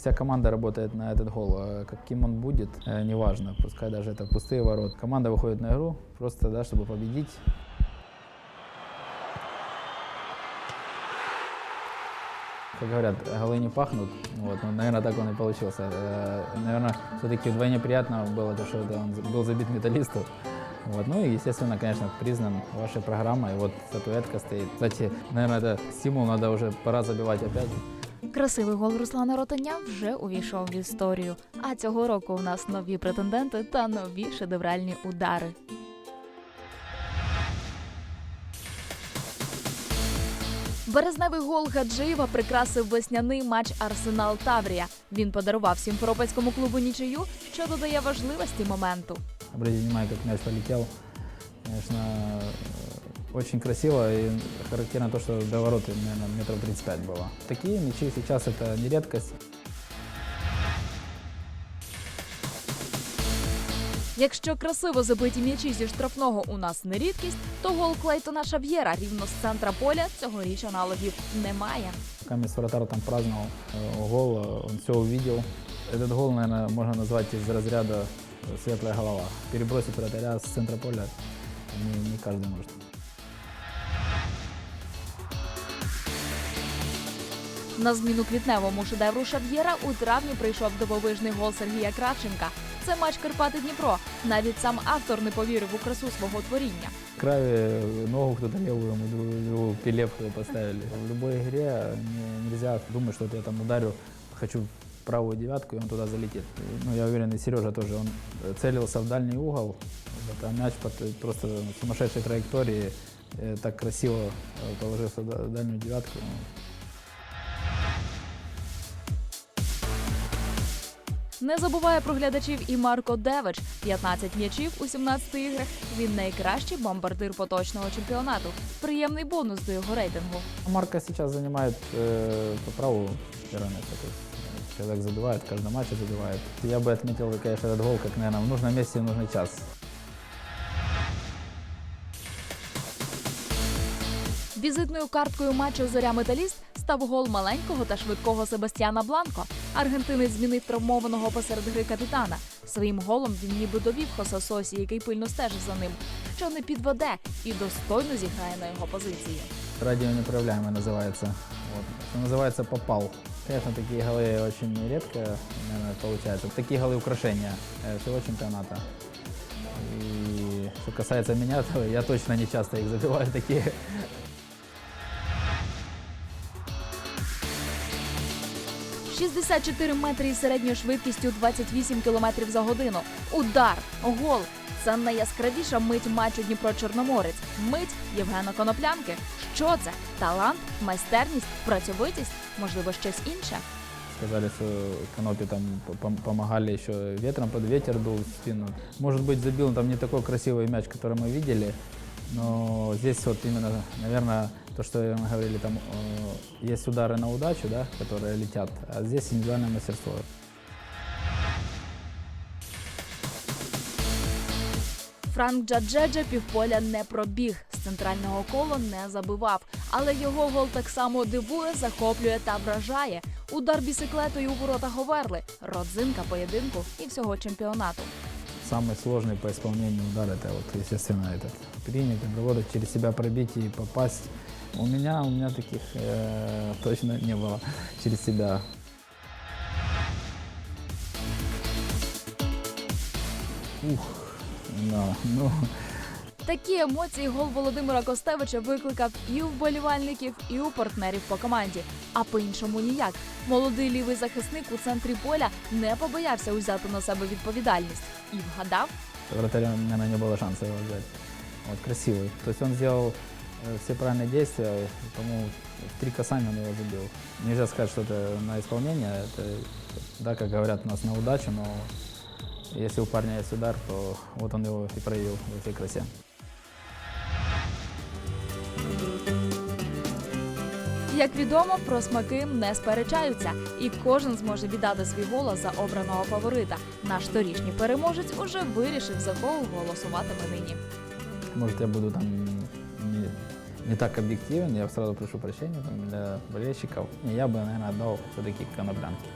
Вся команда работает на этот гол. Э, Каким он будет, э, неважно. Пускай даже это пустые ворот. Команда выходит на игру просто, да, чтобы победить. Как говорят, голы не пахнут. Вот, ну, наверное, так он и получился. Э, Наверное, все-таки вдвойне приятно было то, что это он был забит металлисту. Вот. Ну и, естественно, конечно, признан вашей программой. Вот статуэтка стоит. Кстати, наверное, это стимул, надо уже пора забивать опять. Красивий гол Руслана Ротаня вже увійшов в історію. А цього року у нас нові претенденти та нові шедевральні удари. Березневий гол Гаджиєва прикрасив весняний матч Арсенал Таврія. Він подарував сімферопольському клубу нічию, що додає важливості моменту. Как мяч полетел. Конечно, э, очень красиво и характерно то, что до ворот, наверное, метров 35 было. Такие мячи сейчас это не редкость. Якщо красиво забиті м'ячі зі штрафного у нас не рідкість, то гол Клейтона Шав'єра рівно з центра поля цьогоріч аналогів немає. Камец вратарь там праздновал э, гол, э, он все увидел. Этот гол, наверное, можно назвать из разряда э, светлая голова. Перебросить вратаря с центра поля не, не каждый может. На зміну квітневому шедевру Шав'єра у травні прийшов дивовижний гол Сергія Кравченка. Це матч Карпати Дніпро. Навіть сам автор не повірив у красу свого творіння. Краве ногу кто-то левую, ему другую, другую пилевку поставили. В любой игре не- нельзя думать, что вот я там ударю, хочу в правую девятку, и он туда залетит. Ну, я уверен, и Сережа тоже. Он э, целился в дальний угол, вот, а мяч под- просто на сумасшедшей траектории э, так красиво э, положился в да- дальнюю девятку. Ну, Не забуває про глядачів і Марко Девич. 15 м'ячів у 17 іграх. Він найкращий бомбардир поточного чемпіонату. Приємний бонус до його рейтингу. Марка сейчас занимает э, по праву первое место. То есть э, человек забивает, в каждом матче забивает. Я бы отметил, конечно, этот гол, как, наверное, в нужном месте и в нужный час. Візитною карткою матчу Зоря Металіст став гол маленького та швидкого Себастьяна Бланко. Аргентинець змінив травмованого посеред гри капітана. Своїм голом він ніби довів Хоса Сосі, який пильно стежив за ним, що не підведе і достойно зіграє на його позиції. Радио неуправляемый называется. Вот. Что называется попал. Конечно, такие голы очень редко, наверное, получаются. Такие голы украшения э, всего чемпионата. И что касается меня, то я точно не часто их забиваю такие. – 64 метри із середньою швидкістю 28 км за годину. Удар, гол. Це найяскравіша мить матчу Дніпро-Чорноморець. Мить Євгена Коноплянки. Що це? Талант, майстерність, працьовитість, можливо, щось інше. Сказали, что Канопе там п- пом- помогали еще ветром, под ветер дул в спину. Может быть, забил он там не такой красивый мяч, который мы видели, но здесь вот именно, наверное, то, что мы говорили, там э, есть удары на удачу, да, которые летят, а здесь индивидуальное мастерство. Франк Джаджеджа півполя не пробіг, з центрального кола не забивав. Але його гол так само дивує, захоплює та вражає. Удар бісиклетою у ворота Говерли, родзинка поєдинку і всього чемпіонату. Самый сложный по исполнению удар это вот, естественно, этот принять, обработать, через себя пробить и попасть. У меня, у меня таких э, точно не было через себя. Ух, да, ну, Такі емоції гол Володимира Костевича викликав і у вболівальників, і у партнерів по команді. А по-іншому ніяк. Молодий лівий захисник у центрі поля не побоявся узяти на себе відповідальність і вгадав. вратаря, наверное, не было шанса его взять. Вот, красивый. То есть он сделал э, все правильные действия, по-моему, в три касания он его забил. Нельзя сказать, что это на исполнение, это, да, как говорят у нас, на удачу, но если у парня есть удар, то вот он его и проявил во всей красе. Як відомо, про смаки не сперечаються, і кожен зможе віддати свій голос за обраного фаворита. Наш торішній переможець уже вирішив за кого голосуватиме нині. Может, я буду там не, не так объективен, я сразу прошу прощения там, для болельщиков. Я бы, наверное, отдал все-таки коноплянке.